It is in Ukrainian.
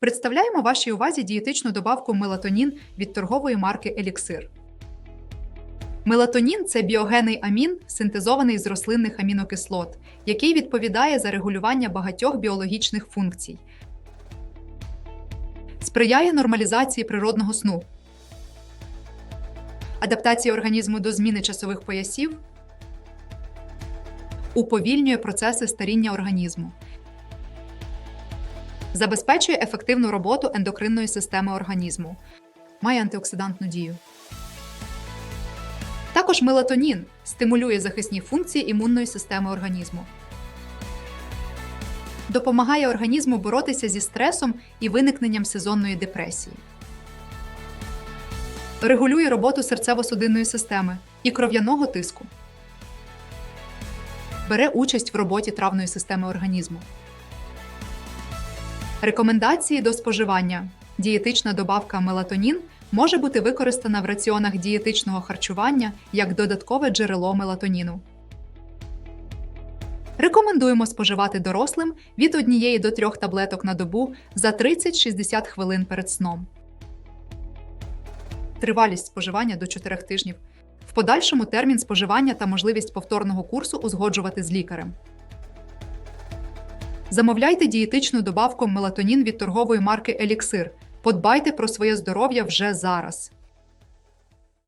Представляємо вашій увазі дієтичну добавку мелатонін від торгової марки Еліксир. Мелатонін це біогенний амін, синтезований з рослинних амінокислот, який відповідає за регулювання багатьох біологічних функцій. Сприяє нормалізації природного сну, адаптації організму до зміни часових поясів, уповільнює процеси старіння організму, забезпечує ефективну роботу ендокринної системи організму, має антиоксидантну дію. Також мелатонін стимулює захисні функції імунної системи організму. Допомагає організму боротися зі стресом і виникненням сезонної депресії. Регулює роботу серцево-судинної системи і кров'яного тиску. Бере участь в роботі травної системи організму. Рекомендації до споживання. Дієтична добавка мелатонін може бути використана в раціонах дієтичного харчування як додаткове джерело мелатоніну. Рекомендуємо споживати дорослим від 1 до 3 таблеток на добу за 30-60 хвилин перед сном. Тривалість споживання до 4 тижнів. В подальшому термін споживання та можливість повторного курсу узгоджувати з лікарем. Замовляйте дієтичну добавку мелатонін від торгової марки Еліксир. Подбайте про своє здоров'я вже зараз.